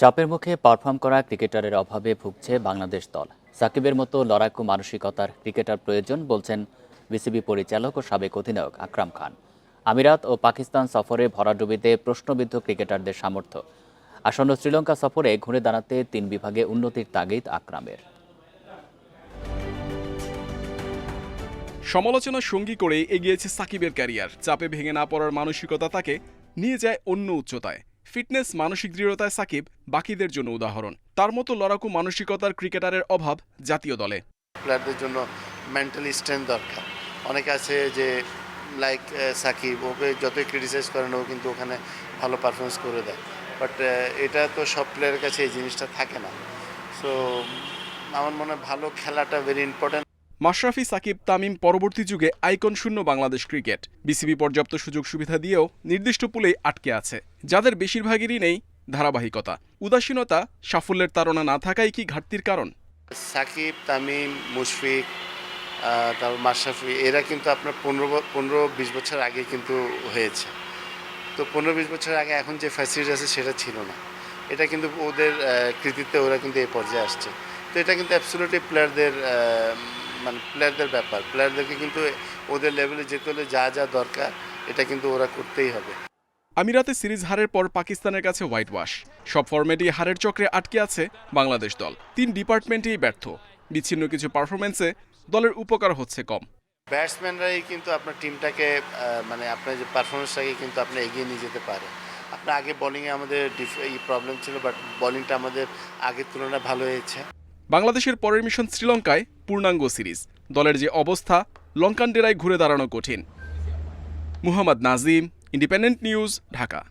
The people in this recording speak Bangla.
চাপের মুখে পারফর্ম করা ক্রিকেটারের অভাবে ভুগছে বাংলাদেশ দল। সাকিবের মতো লড়াকু মানসিকতার ক্রিকেটার প্রয়োজন বলছেন বিসিবি পরিচালক ও সাবেক অধিনায়ক আকরাম খান। আমিরাত ও পাকিস্তান সফরে ভরাডুবিতে প্রশ্নবিদ্ধ ক্রিকেটারদের সামর্থ্য। আসন্ন শ্রীলঙ্কা সফরে ঘুরে দাঁড়াতে তিন বিভাগে উন্নতির তাগিদ আকরামের। সমালোচনা সঙ্গী করে এগিয়েছে সাকিবের ক্যারিয়ার। চাপে ভেঙে না পড়ার মানসিকতা তাকে নিয়ে যায় অন্য উচ্চতায়। ফিটনেস, মানসিক দৃঢ়তায় সাকিব বাকিদের জন্য উদাহরণ। তার মতো লড়াকু মানসিকতার ক্রিকেটারের অভাব জাতীয় দলে। প্লেয়ারদের জন্য মেন্টালি স্ট্রেংথ দরকার। অনেকে আছে যে লাইক সাকিব, ওকে যতই ক্রিটিসাইজ করেন, ও কিন্তু ওখানে ভালো পারফরমেন্স করে দেয়। বাট এটা তো সব প্লেয়ারের কাছে এই জিনিসটা থাকে না। সো আমার মনে হয় ভালো খেলাটা ভেরি ইম্পর্ট্যান্ট মাশরাফি, সাকিব, তামিম পরবর্তী যুগে আইকন শূন্য বাংলাদেশ ক্রিকেট। বিসিবি পর্যাপ্ত সুযোগ সুবিধা দিয়েও নির্দিষ্ট পুলেই আটকে আছে। যাদের বেশিরভাগেরই নেই ধারাবাহিকতা। উদাসীনতা, সাফল্যের তাড়না না থাকাই কি ঘাটতির কারণ? সাকিব, তামিম, মুশফিক তারপর মাশরাফি, এরা কিন্তু আপনার পনেরো পনেরো বিশ বছর আগে কিন্তু হয়েছে। তো পনেরো বিশ বছর আগে এখন যে ফ্যাসিলিটি আছে সেটা ছিল না। এটা কিন্তু ওদের কৃতিত্বে ওরা কিন্তু এই পর্যায়ে আসছে। তো এটা কিন্তু অ্যাবসোলুটলি প্লেয়ারদের মানে প্লেয়ারদের ব্যাপার। প্লেয়ারদেরকে কিন্তু ওদের লেভেলে যেতে হলে যা যা দরকার এটা কিন্তু ওরা করতেই হবে। আমিরাতে সিরিজ হারের পর পাকিস্তানের কাছে হোয়াইট ওয়াশ সব ফরম্যাটেই হারের চক্রে আটকে আছে বাংলাদেশ দল। তিন ডিপার্টমেন্টেই ব্যর্থ। বিচ্ছিন্ন কিছু পারফরমেন্সে দলের উপকার হচ্ছে কম। ব্যাটসম্যানরাই কিন্তু আপনার টিমটাকে মানে আপনার যে পারফরমেন্সটাকে কিন্তু আপনি এগিয়ে নিয়ে যেতে পারে। আপনার আগে বোলিংয়ে আমাদের এই প্রবলেম ছিল বাট বোলিংটা আমাদের আগের তুলনায় ভালো হয়েছে। বাংলাদেশের পরের মিশন শ্রীলঙ্কায় পূর্ণাঙ্গ সিরিজ। দলের যে অবস্থা লঙ্কান ডেরায় ঘুরে দাঁড়ানো কঠিন। Muhammad Nazim, independent news, Dhaka.